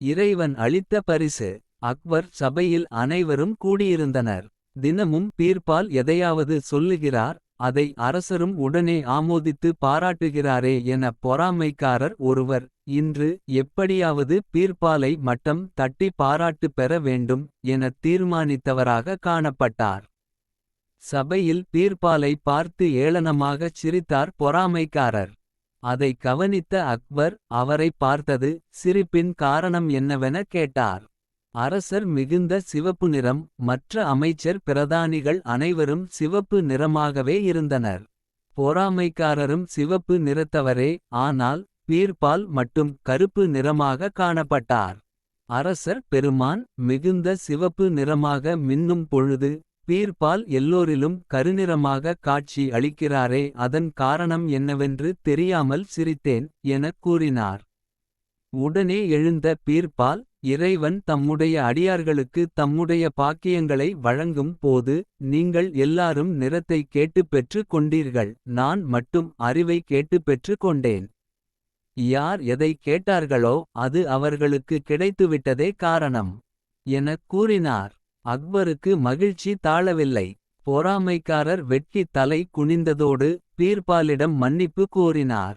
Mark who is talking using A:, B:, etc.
A: இறைவன் அளித்த பரிசு அக்பர் சபையில் அனைவரும் கூடியிருந்தனர். தினமும் பீர்பால் எதையாவது சொல்லுகிறார். அதை அரசரும் உடனே ஆமோதித்து பாராட்டுகிறாரே என பொறாமைக்காரர் ஒருவர். இன்று எப்படியாவது பீர்பாலை மட்டம் தட்டி பாராட்டு பெற வேண்டும். எனத் தீர்மானித்தவராக காணப்பட்டார். சபையில் பீர்பாலை பார்த்து ஏளனமாகச் சிரித்தார் பொறாமைக்காரர். அதை கவனித்த அக்பர் அவரைப் பார்த்தது சிரிப்பின் காரணம் என்னவென கேட்டார். அரசர் மிகுந்த சிவப்பு நிறம் மற்ற அமைச்சர் பிரதானிகள் அனைவரும் சிவப்பு நிறமாகவே இருந்தனர். பொறாமைக்காரரும் சிவப்பு நிறத்தவரே ஆனால் பீர்பால் மட்டும் கருப்பு நிறமாக காணப்பட்டார். அரசர் பெருமான் மிகுந்த சிவப்பு நிறமாக மின்னும் பொழுது. பீர்பால் எல்லோரிலும் கருநிறமாக காட்சி அளிக்கிறாரே அதன் காரணம் என்னவென்று தெரியாமல் சிரித்தேன் எனக் கூறினார். உடனே எழுந்த பீர்பால் இறைவன் தம்முடைய அடியார்களுக்கு தம்முடைய பாக்கியங்களை வழங்கும் போது. நீங்கள் எல்லாரும் நிறத்தை கேட்டுப் பெற்றுக் கொண்டீர்கள். நான் மட்டும் அறிவை கேட்டுப் பெற்றுக் கொண்டேன். யார் எதை கேட்டார்களோ அது அவர்களுக்கு கிடைத்துவிட்டதே காரணம். எனக் கூறினார் அக்பருக்கு மகிழ்ச்சி தாழவில்லை. பொறாமைக்காரர் வெட்கி தலை குனிந்ததோடு பீர்பாலிடம் மன்னிப்பு கோரினார்.